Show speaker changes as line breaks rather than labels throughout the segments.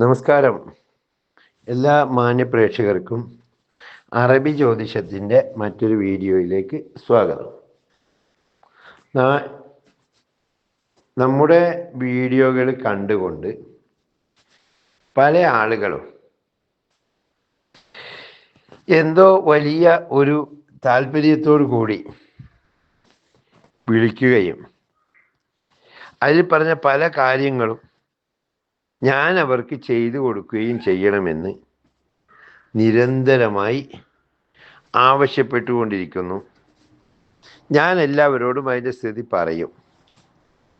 നമസ്കാരം. എല്ലാ മാന്യപ്രേക്ഷകർക്കും അറബി ജ്യോതിഷത്തിന്റെ മറ്റൊരു വീഡിയോയിലേക്ക് സ്വാഗതം. നമ്മുടെ വീഡിയോകൾ കണ്ടുകൊണ്ട് പല ആളുകളും എന്തോ വലിയ ഒരു താല്പര്യത്തോടു കൂടി വിളിക്കുകയും അതിൽ പറഞ്ഞ പല കാര്യങ്ങളും ഞാൻ അവർക്ക് ചെയ്തു കൊടുക്കുകയും ചെയ്യണമെന്ന് നിരന്തരമായി ആവശ്യപ്പെട്ടുകൊണ്ടിരിക്കുന്നു. ഞാൻ എല്ലാവരോടും അതിന്റെ സ്ഥിതി പറയും.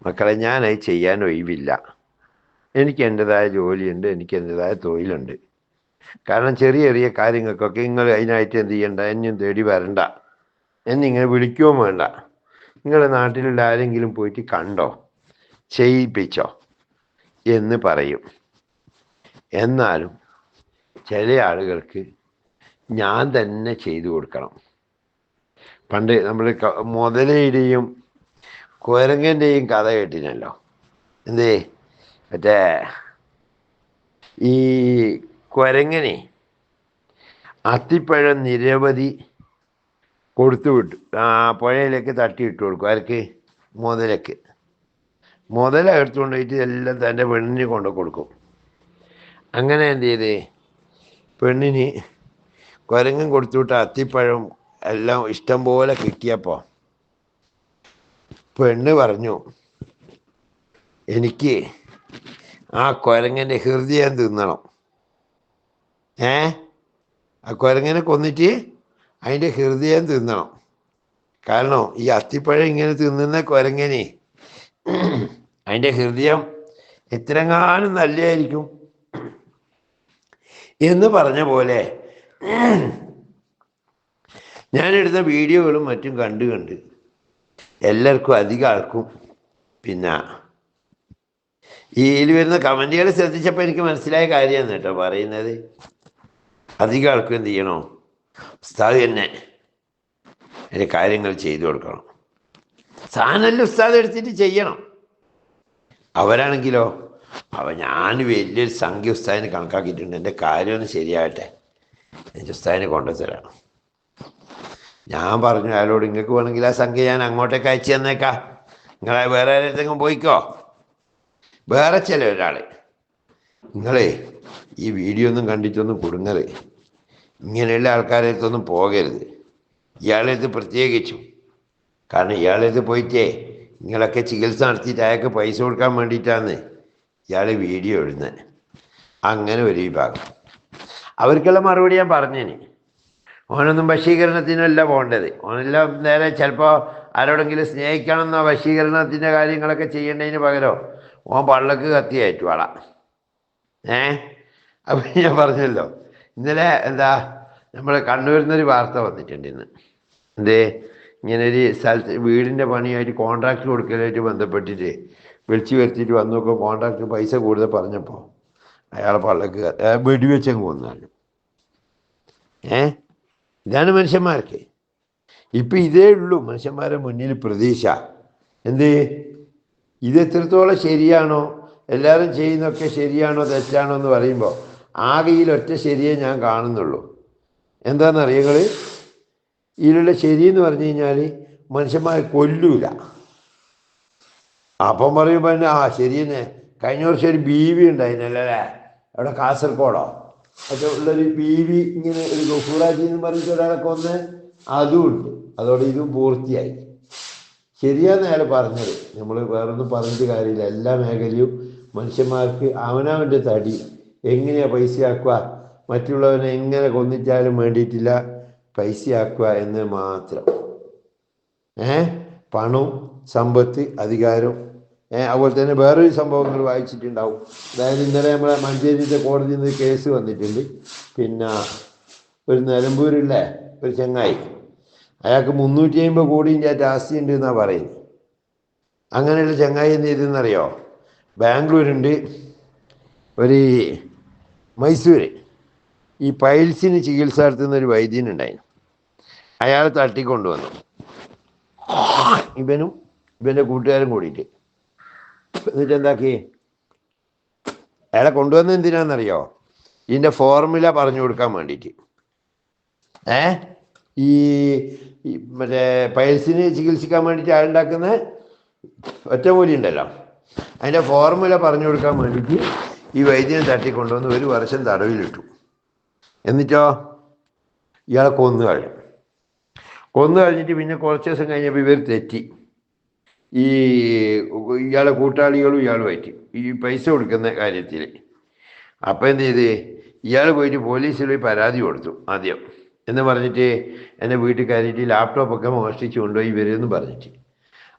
മക്കളെ ഞാനായി അത് ചെയ്യാൻ ഒഴിവില്ല. എനിക്ക് എന്റെതായ ജോലിയുണ്ട് എനിക്ക് എന്റെതായ തൊഴിലുണ്ട്. കാരണം ചെറിയ ചെറിയ കാര്യങ്ങൾക്കൊക്കെ നിങ്ങൾ അതിനായിട്ട് എന്ത് ചെയ്യണ്ട എന്നും തേടി വരണ്ട എന്നിങ്ങനെ വിളിക്കുകയും വേണ്ട. നിങ്ങളുടെ നാട്ടിലുള്ള ആരെങ്കിലും പോയിട്ട് കണ്ടോ? ചെയ്യിപ്പിച്ചോ? എന്ന് പറയും. എന്നാലും ചില ആളുകൾക്ക് ഞാൻ തന്നെ ചെയ്തു കൊടുക്കണം. പണ്ട് നമ്മൾ മുതലയുടെയും കുരങ്ങന്റെയും കഥ കേട്ടിനല്ലോ. എന്തേ? മറ്റേ ഈ കുരങ്ങനെ അത്തിപ്പഴം നിരവധി കൊടുത്തു വിട്ടു. ആ പുഴയിലേക്ക് തട്ടി ഇട്ട് കൊടുക്കും. ആർക്ക്? മുതലക്ക് മുതല എടുത്തുകൊണ്ട് പോയിട്ട് എല്ലാം തന്റെ പെണ്ണിന് കൊണ്ട് കൊടുക്കും. അങ്ങനെ എന്ത് ചെയ്ത്? പെണ്ണിന് കുരങ്ങൻ കൊടുത്തുവിട്ട അത്തിപ്പഴം എല്ലാം ഇഷ്ടം പോലെ കിട്ടിയപ്പോൾ പെണ്ണ് പറഞ്ഞു എനിക്ക് ആ കുരങ്ങന്റെ ഹൃദയം തിന്നണം. ഏ? ആ കുരങ്ങനെ കൊന്നിട്ട് അതിന്റെ ഹൃദയം തിന്നണം. കാരണം ഈ അത്തിപ്പഴം ഇങ്ങനെ തിന്നുന്ന കുരങ്ങനെ അതിന്റെ ഹൃദയം എത്രങ്ങാനും നല്ലതായിരിക്കും. എന്ന് പറഞ്ഞ പോലെ ഞാൻ ഞാനെടുത്ത വീഡിയോകളും മറ്റും കണ്ടു കണ്ട് എല്ലാവർക്കും അധികം ആൾക്കും പിന്നെ ഈയിൽ വരുന്ന കമന്റുകൾ ശ്രദ്ധിച്ചപ്പോൾ എനിക്ക് മനസ്സിലായ കാര്യമാണ് കേട്ടോ പറയുന്നത്. അധികം ആൾക്കും എന്ത് ചെയ്യണോ? ഉസ്താദ് തന്നെ അതിന്റെ കാര്യങ്ങൾ ചെയ്തു കൊടുക്കണം. സാധനമല്ല ഉസ്താദ് എടുത്തിട്ട് ചെയ്യണം. അവരാണെങ്കിലോ? അവ ഞാൻ വലിയൊരു സംഖ്യ ഉസ്താദിനെ കണക്കാക്കിയിട്ടുണ്ട്. എന്റെ കാര്യമൊന്ന് ശരിയാകട്ടെ. എന്റെ ഉസ്താദിനെ കൊണ്ടുതരാം ഞാൻ പറഞ്ഞു അയാളോട് നിങ്ങൾക്ക് വേണമെങ്കിൽ ആ സംഖ്യ ഞാൻ അങ്ങോട്ടേക്ക് അയച്ചു തന്നേക്കാം. നിങ്ങൾ വേറെ ആരെങ്കിലും പോയിക്കോ? വേറെ ചില ഒരാൾ നിങ്ങളെ ഈ വീഡിയോ ഒന്നും കണ്ടിട്ടൊന്നും കുടുങ്ങരുത് ഇങ്ങനെയുള്ള ആൾക്കാരെ അടുത്തൊന്നും പോകരുത്. ഇയാളെ അടുത്ത് പ്രത്യേകിച്ചും. കാരണം ഇയാളെ അടുത്ത് പോയിട്ടേ നിങ്ങളൊക്കെ ചികിത്സ നടത്തിയിട്ട് അയാൾക്ക് പൈസ കൊടുക്കാൻ വേണ്ടിയിട്ടാണ് ഇയാൾ വീഡിയോ ഇടുന്നത് അങ്ങനെ ഒരു വിഭാഗം. അവർക്കുള്ള മറുപടി ഞാൻ പറഞ്ഞേനെ. ഓനൊന്നും വശീകരണത്തിനല്ല പോകേണ്ടത് ഓനെല്ലാം നേരെ ചിലപ്പോൾ ആരോടെങ്കിലും സ്നേഹിക്കണമെന്നോ വശീകരണത്തിന്റെ കാര്യങ്ങളൊക്കെ ചെയ്യേണ്ടതിന് പകരം ഓൻ പള്ളക്ക് കത്തി കയറ്റുവാള. ഏ? അപ്പം ഞാൻ പറഞ്ഞല്ലോ. ഇന്നലെ എന്താ നമ്മൾ കണ്ണൂരിൽ നിന്നൊരു വാർത്ത വന്നിട്ടുണ്ട് ഇന്ന്. എന്തേ? ഇങ്ങനെ ഒരു സ്ഥലത്ത് വീടിന്റെ പണിയായിട്ട് കോൺട്രാക്ട് കൊടുക്കലായിട്ട് ബന്ധപ്പെട്ടിട്ട് വിളിച്ചു വരുത്തിയിട്ട് വന്നു നോക്കുമ്പോൾ കോൺട്രാക്ട് പൈസ കൂടുതൽ പറഞ്ഞപ്പോൾ അയാളെ പള്ളക്ക് വെടിവെച്ചങ്ങ് വന്നാണ് ഏ? ഇതാണ് മനുഷ്യന്മാർക്ക്. ഇപ്പം ഇതേ ഉള്ളൂ മനുഷ്യന്മാരെ മുന്നിൽ പ്രതീക്ഷ. എന്ത്? ഇത് എത്രത്തോളം ശരിയാണോ എല്ലാവരും ചെയ്യുന്നൊക്കെ ശരിയാണോ തെറ്റാണോ എന്ന് പറയുമ്പോൾ ആകെയിൽ ഒറ്റ ശരിയേ ഞാൻ കാണുന്നുള്ളൂ. എന്താണെന്നറിയ നിങ്ങൾ ഇതിലുള്ള ശരി എന്ന് പറഞ്ഞു കഴിഞ്ഞാൽ മനുഷ്യന്മാരെ കൊല്ലൂല. അപ്പം പറയുമ്പോൾ തന്നെ ആ ശരിയെന്നെ. കഴിഞ്ഞ വർഷം ഒരു ബീവി ഉണ്ടായിരുന്നല്ലേ അവിടെ കാസർഗോഡോ? അത് ഉള്ളൊരു ബീവി ഇങ്ങനെ ഒരു ഗഫൂറാജി എന്ന് പറഞ്ഞിട്ട് ഒരാളെ കൊന്ന് അതും ഉണ്ട്. അതോടെ ഇതും പൂർത്തിയായി. ശരിയാന്ന് അയാൾ പറഞ്ഞത്. നമ്മൾ വേറൊന്നും പറഞ്ഞിട്ട് കാര്യമില്ല. എല്ലാ മേഖലയും മനുഷ്യന്മാർക്ക് അവനവന്റെ തടി. എങ്ങനെയാണ് പൈസയാക്കുക? മറ്റുള്ളവനെ എങ്ങനെ കൊന്നിച്ചാലും വേണ്ടിയിട്ടില്ല. പൈസയാക്കുക എന്ന് മാത്രം. ഏ പണവും സമ്പത്ത് അധികാരം ഏ അതുപോലെ തന്നെ വേറൊരു സംഭവങ്ങൾ വായിച്ചിട്ടുണ്ടാവും. അതായത് ഇന്നലെ നമ്മളെ മഞ്ചേരിയിലെ കോടതിയിൽ നിന്ന് കേസ് വന്നിട്ടുണ്ട്. പിന്നെ ഒരു നിലമ്പൂരുള്ള ഒരു ചങ്ങായി. അയാൾക്ക് മുന്നൂറ്റി അമ്പത് കോടിന്റെ ആസ്തി ഉണ്ട് എന്നാണ് പറയുന്നത്. അങ്ങനെയുള്ള ചങ്ങായി എന്ത് ചെയ്തെന്നറിയോ ബാംഗ്ലൂരുണ്ട്. ഒരു മൈസൂർ ഈ പൈൽസിന് ചികിത്സ നടത്തുന്ന ഒരു വൈദ്യനുണ്ടായിരുന്നു. അയാളെ തട്ടിക്കൊണ്ടുവന്നു. ഇവനും ഇവന്റെ കൂട്ടുകാരും കൂടിയിട്ട്. എന്നിട്ട് എന്താക്കി? അയാളെ കൊണ്ടുവന്ന എന്തിനാണെന്നറിയോ? ഇതിന്റെ ഫോർമുല പറഞ്ഞു കൊടുക്കാൻ വേണ്ടിയിട്ട്. ഏ? ഈ മറ്റേ പൈൽസിന് ചികിത്സിക്കാൻ വേണ്ടിയിട്ട് അയാളുണ്ടാക്കുന്ന ഒറ്റമൂലി ഉണ്ടല്ലോ. അതിന്റെ ഫോർമുല പറഞ്ഞു കൊടുക്കാൻ വേണ്ടിയിട്ട് ഈ വൈദ്യനെ തട്ടിക്കൊണ്ടുവന്ന് ഒരു വർഷം തടവിലിട്ടു. എന്നിട്ടോ? ഇയാളെ കൊന്നു കഴിഞ്ഞു കൊന്നു കഴിഞ്ഞിട്ട് പിന്നെ കുറച്ച് ദിവസം കഴിഞ്ഞപ്പോൾ ഇവർ തെറ്റി. ഈ ഇയാളെ കൂട്ടാളികളും ഇയാളുമായിട്ട് ഈ പൈസ കൊടുക്കുന്ന കാര്യത്തിൽ അപ്പം എന്ത് ചെയ്ത്? ഇയാൾ പോയിട്ട് പോലീസിൽ പോയി പരാതി കൊടുത്തു ആദ്യം. എന്ന് പറഞ്ഞിട്ട് എന്റെ വീട്ടിൽ കയറിയിട്ട് ലാപ്ടോപ്പൊക്കെ മോഷ്ടിച്ചു കൊണ്ടുപോയി ഇവരെന്ന് പറഞ്ഞിട്ട്.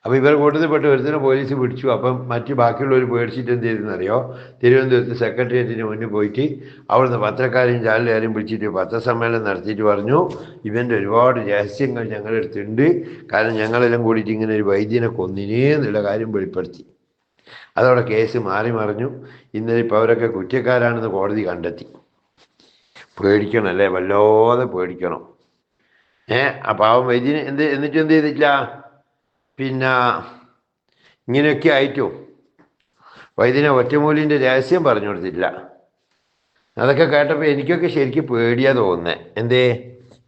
അപ്പോൾ ഇവർ കൂട്ടത്തിൽപ്പെട്ട് ഒരുത്തിനെ പോലീസ് പിടിച്ചു. അപ്പം മറ്റ് ബാക്കിയുള്ളവർ പേടിച്ചിട്ട് എന്ത് ചെയ്തെന്നറിയോ തിരുവനന്തപുരത്ത് സെക്രട്ടേറിയറ്റിന് മുന്നിൽ പോയിട്ട് അവിടുന്ന് പത്രക്കാരെയും ചാനലുകാരെയും പിടിച്ചിട്ട് പത്രസമ്മേളനം നടത്തിയിട്ട് പറഞ്ഞു ഇവന്റെ ഒരുപാട് രഹസ്യങ്ങൾ ഞങ്ങളുടെ അടുത്തുണ്ട് കാരണം ഞങ്ങളെല്ലാം കൂടിയിട്ട് ഇങ്ങനെ ഒരു വൈദ്യനെ കൊന്നിനേ എന്നുള്ള കാര്യം വെളിപ്പെടുത്തി. അതോടെ കേസ് മാറി മറിഞ്ഞു. ഇന്നലെ ഇപ്പോൾ അവരൊക്കെ കുറ്റക്കാരാണെന്ന് കോടതി കണ്ടെത്തി. പേടിക്കണം അല്ലേ? വല്ലാതെ പേടിക്കണം. ഏ? ആ പാവം വൈദ്യന് എന്ത് എന്നിട്ട് എന്ത് ചെയ്തിട്ടില്ല? പിന്നെ ഇങ്ങനെയൊക്കെ ആയിട്ടോ? വൈദ്യനെ ഒറ്റമൂലിന്റെ രഹസ്യം പറഞ്ഞു കൊടുത്തില്ല അതൊക്കെ കേട്ടപ്പോൾ എനിക്കൊക്കെ ശരിക്കും പേടിയാ തോന്നുന്നത് എന്തേ?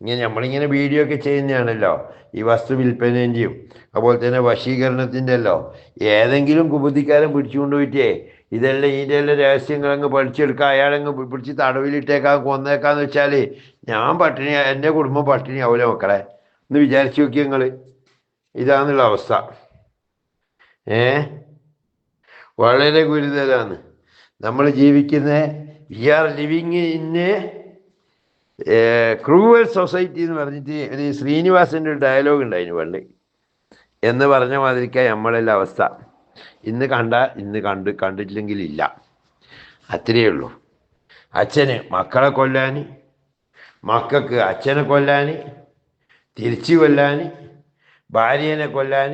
ഇങ്ങനെ നമ്മളിങ്ങനെ വീഡിയോ ഒക്കെ ചെയ്യുന്നതാണല്ലോ. ഈ വസ്തു വിൽപ്പനേന്റെയും അതുപോലെ തന്നെ വശീകരണത്തിന്റെ അല്ലോ ഏതെങ്കിലും കുബുദ്ധിക്കാരൻ പിടിച്ചുകൊണ്ട് പോയിട്ടേ ഇതെല്ലാം ഇതിന്റെ എല്ലാം രഹസ്യങ്ങൾ അങ്ങ് പഠിച്ചെടുക്കുക അയാളങ്ങ് പിടിച്ച് തടവിലിട്ടേക്കാം കൊന്നേക്കാന്ന് വെച്ചാൽ ഞാൻ പട്ടിണി എന്റെ കുടുംബം പട്ടിണി ആവില്ല മക്കളെ? എന്ന് വിചാരിച്ചു നോക്കി നിങ്ങൾ ഇതാന്നുള്ള അവസ്ഥ. ഏ? വളരെ ഗുരുതരാണ്. നമ്മൾ ജീവിക്കുന്ന we are living in a cruel society എന്ന് പറഞ്ഞിട്ട് ഒരു ശ്രീനിവാസന്റെ ഒരു ഡയലോഗ് ഉണ്ടായിരുന്നു പണ്ട്. എന്ന് പറഞ്ഞ മാതിരിക്ക നമ്മളെല്ലാം അവസ്ഥ. ഇന്ന് കണ്ട ഇന്ന് കണ്ട് കണ്ടിട്ടില്ലെങ്കിൽ ഇല്ല. അത്രയേ ഉള്ളൂ. അച്ഛന് മക്കളെ കൊല്ലാൻ മക്കൾക്ക് അച്ഛനെ കൊല്ലാൻ തിരിച്ചു കൊല്ലാൻ ഭാര്യനെ കൊല്ലാൻ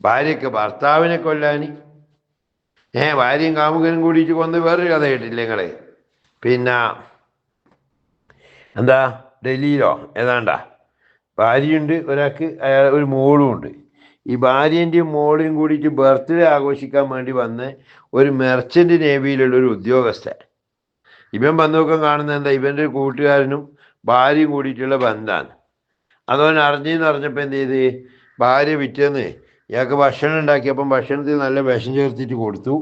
ഭാര്യയ്ക്ക് ഭർത്താവിനെ കൊല്ലാൻ ഏ ഭാര്യയും കാമുകനും കൂടിയിട്ട് കൊന്ന് വേറൊരു കഥ കേട്ടില്ലേ നിങ്ങൾ പിന്നെ എന്താ ഡൽഹിയിലോ? ഏതാണ്ടാ? ഭാര്യയുണ്ട് ഒരാൾക്ക് അയാൾ ഒരു മോളും ഉണ്ട്. ഈ ഭാര്യന്റെയും മോളും കൂടിയിട്ട് ബർത്ത്ഡേ ആഘോഷിക്കാൻ വേണ്ടി വന്ന് ഒരു മെർച്ചന്റ് നേവിയിലുള്ള ഒരു ഉദ്യോഗസ്ഥൻ. ഇവൻ വന്നൊക്കെ കാണുന്നത് എന്താ ഇവന്റെ കൂട്ടുകാരനും ഭാര്യയും കൂടിയിട്ടുള്ള ബന്ധമാണ് അതവൻ അറിഞ്ഞെന്ന് അറിഞ്ഞപ്പോൾ എന്ത് ചെയ്ത്? ഭാര്യ വിറ്റെന്ന് ഇയാൾക്ക് ഭക്ഷണം ഉണ്ടാക്കിയപ്പം ഭക്ഷണത്തിൽ നല്ല വിഷം ചേർത്തിട്ട് കൊടുത്തു.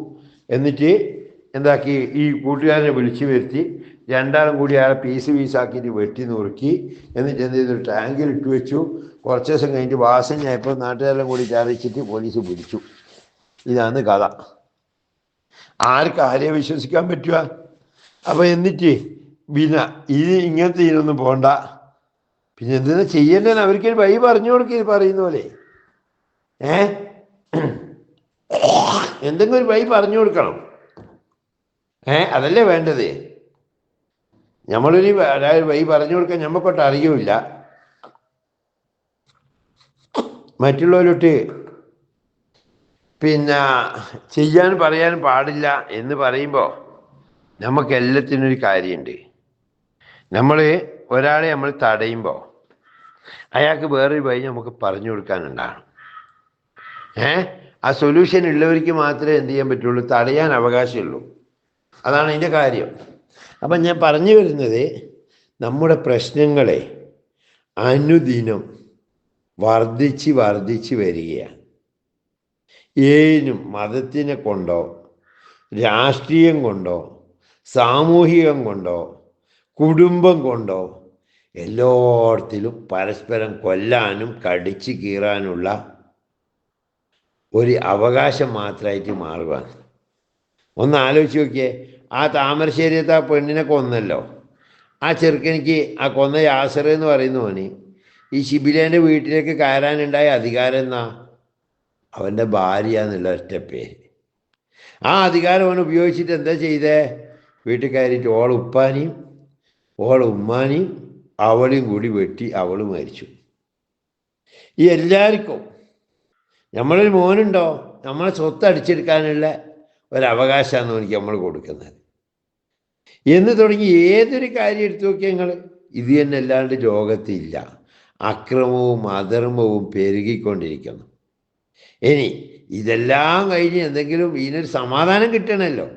എന്നിട്ട് എന്താക്കി? ഈ കൂട്ടുകാരനെ വിളിച്ചു വരുത്തി. രണ്ടാളും കൂടി അയാളെ പീസ് പീസാക്കിയിട്ട് വെട്ടി നുറുക്കി. എന്നിട്ട് എന്ത് ചെയ്തു? ടാങ്കിൽ ഇട്ട് വെച്ചു. കുറച്ച് ദിവസം കഴിഞ്ഞിട്ട് വാസനയായപ്പോൾ നാട്ടുകാരെല്ലാം കൂടി അറിയിച്ചിട്ട് പോലീസ് പിടിച്ചു. ഇതാണ് കഥ. ആർക്ക് ആരെ വിശ്വസിക്കാൻ പറ്റുക അപ്പോൾ എന്നിട്ട് പിന്നെ ഇത് ഇങ്ങനത്തെ ഇതിനൊന്നും പോണ്ട. പിന്നെ എന്തിനാ ചെയ്യേണ്ടത് അവർക്ക് വഴി പറഞ്ഞു കൊടുക്കുക പറയുന്ന പോലെ. ഏ? എന്തെങ്കിലും ഒരു വഴി പറഞ്ഞു കൊടുക്കണം. ഏ? അതല്ലേ വേണ്ടത്? നമ്മളൊരു വഴി പറഞ്ഞു കൊടുക്കാൻ നമ്മക്കൊട്ട് അറിയൂല മറ്റുള്ളവരോട്ട് പിന്നെ ചെയ്യാൻ പറയാൻ പാടില്ല എന്ന് പറയുമ്പോൾ നമുക്ക് എല്ലാത്തിനും ഒരു കാര്യമുണ്ട് നമ്മൾ ഒരാളെ നമ്മൾ തടയുമ്പോൾ അയാൾക്ക് വേറൊരു വഴി നമുക്ക് പറഞ്ഞു കൊടുക്കാനുണ്ടാകണം. ഏ? ആ സൊല്യൂഷൻ ഉള്ളവർക്ക് മാത്രമേ എന്ത് ചെയ്യാൻ പറ്റുള്ളൂ? തടയാൻ അവകാശമുള്ളൂ. അതാണ് അതിന്റെ കാര്യം. അപ്പം ഞാൻ പറഞ്ഞു വരുന്നത് നമ്മുടെ പ്രശ്നങ്ങളെ അനുദിനം വർദ്ധിച്ച് വർദ്ധിച്ച് വരികയാണ്. ഏതിനും മതത്തിനെ കൊണ്ടോ രാഷ്ട്രീയം കൊണ്ടോ സാമൂഹികം കൊണ്ടോ കുടുംബം കൊണ്ടോ എല്ലായിടത്തിലും പരസ്പരം കൊല്ലാനും കടിച്ചു കീറാനുള്ള ഒരു അവകാശം മാത്രമായിട്ട് മാറുവാണ്. ഒന്ന് ആലോചിച്ച് നോക്കിയേ ആ താമരശ്ശേരിയത്തെ ആ പെണ്ണിനെ കൊന്നല്ലോ. ആ ചെറുക്കനിക്ക് ആ കൊന്ന യാസർ എന്ന് പറയുന്നവന് ഈ ശിബിലേന്റെ വീട്ടിലേക്ക് കയറാനുണ്ടായ അധികാരം എന്നാ? അവന്റെ ഭാര്യ എന്നുള്ള ഒറ്റ പേര്. ആ അധികാരം അവൻ ഉപയോഗിച്ചിട്ട് എന്താ ചെയ്തേ? വീട്ടിൽ കയറിയിട്ട് ഓൾ ഉപ്പാനിയും ഓൾ ഉമ്മാനെയും അവളെയും കൂടി വെട്ടി അവൾ മരിച്ചു. ഈ എല്ലാവർക്കും നമ്മളൊരു മോനുണ്ടോ? നമ്മളെ സ്വത്ത് അടിച്ചെടുക്കാനുള്ള ഒരവകാശമാണ് എനിക്ക് നമ്മൾ കൊടുക്കുന്നത്. എന്ന് തുടങ്ങി ഏതൊരു കാര്യം എടുത്തു നോക്കിയാൽ നിങ്ങൾ ഇത് തന്നെ അല്ലാണ്ട് ലോകത്തില്ല അക്രമവും അധർമ്മവും പെരുകിക്കൊണ്ടിരിക്കുന്നു. ഇനി ഇതെല്ലാം കഴിഞ്ഞ് എന്തെങ്കിലും ഇതിനൊരു സമാധാനം കിട്ടണമല്ലോ.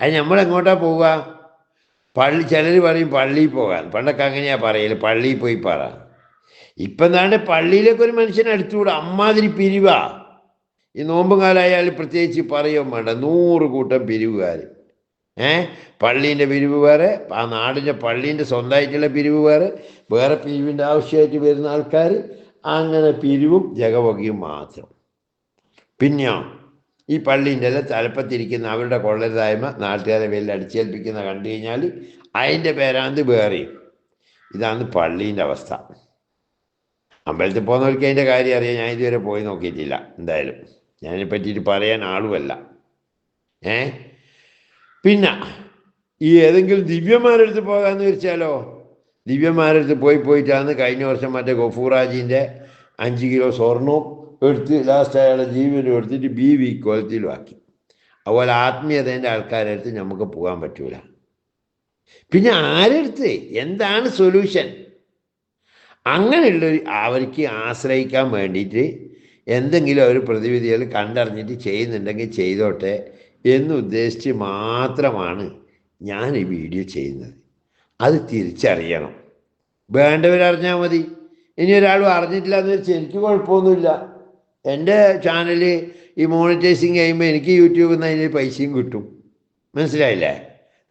അത് നമ്മൾ എങ്ങോട്ടാ പോവുക? പള്ളി ചിലർ പറയും പള്ളിയിൽ പോകാൻ. പണ്ടൊക്കെ അങ്ങനെയാ പറയൽ പള്ളിയിൽ പോയി പറ. ഇപ്പം എന്താണ്ട് പള്ളിയിലേക്ക് ഒരു മനുഷ്യനെ അടുത്തുകൂടെ അമ്മാതിരി പിരിവാ. ഈ നോമ്പും കാലമായാൽ പ്രത്യേകിച്ച് പറയുകയും വേണ്ട. നൂറ് കൂട്ടം പിരിവുകാർ ഏ? പള്ളീന്റെ പിരിവ് വേറെ ആ നാടിന്റെ പള്ളീന്റെ സ്വന്തമായിട്ടുള്ള പിരിവ് വേറെ വേറെ പിരിവിന്റെ ആവശ്യമായിട്ട് വരുന്ന ആൾക്കാർ അങ്ങനെ പിരിവും ജഗവകയും മാത്രം. പിന്നെയോ? ഈ പള്ളീന്റെ തലപ്പത്തിരിക്കുന്ന അവരുടെ കൊള്ളരുതായ്മ നാട്ടുകാരെ വെല്ലിൽ അടിച്ചേൽപ്പിക്കുന്ന കണ്ടു കഴിഞ്ഞാൽ അതിന്റെ പേരാന്ത് വേറെയും ഇതാണ് പള്ളീന്റെ അവസ്ഥ. അമ്പലത്തിൽ പോകുന്നവർക്ക് അതിന്റെ കാര്യം അറിയാം. ഞാൻ ഇതുവരെ പോയി നോക്കിയിട്ടില്ല എന്തായാലും. ഞാനതിനെ പറ്റിയിട്ട് പറയാൻ ആളുമല്ല. ഏ? പിന്നെ ഈ ഏതെങ്കിലും ദിവ്യന്മാരടുത്ത് പോകാമെന്ന് വെച്ചാലോ ദിവ്യന്മാരടുത്ത് പോയി പോയിട്ടാണ് കഴിഞ്ഞ വർഷം മറ്റേ ഗഫൂറാജീന്റെ അഞ്ച് കിലോ സ്വർണവും എടുത്ത് ലാസ്റ്റ് അയാളെ ജീവനും എടുത്തിട്ട് ബി വി ആക്കി. അതുപോലെ ആത്മീയതേന്റെ ആൾക്കാരെടുത്ത് നമുക്ക് പോകാൻ പറ്റൂല. പിന്നെ ആരെടുത്ത്? എന്താണ് സൊല്യൂഷൻ അങ്ങനെയുള്ളൊരു അവർക്ക് ആശ്രയിക്കാൻ വേണ്ടിയിട്ട് എന്തെങ്കിലും ഒരു പ്രതിവിധികൾ കണ്ടറിഞ്ഞിട്ട് ചെയ്യുന്നുണ്ടെങ്കിൽ ചെയ്തോട്ടെ എന്ന് ഉദ്ദേശിച്ച് മാത്രമാണ് ഞാൻ ഈ വീഡിയോ ചെയ്യുന്നത്. അത് തിരിച്ചറിയണം. വേണ്ടവരറിഞ്ഞാൽ മതി. ഇനി ഒരാളും അറിഞ്ഞിട്ടില്ല എന്ന് വെച്ചാൽ എനിക്ക് കുഴപ്പമൊന്നുമില്ല. എന്റെ ചാനൽ ഈ മോണിറ്റൈസിങ് ചെയ്യുമ്പോൾ എനിക്ക് യൂട്യൂബിൽ നിന്ന് അതിന് പൈസയും കിട്ടും. മനസ്സിലായില്ലേ?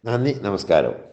നന്ദി നമസ്കാരം.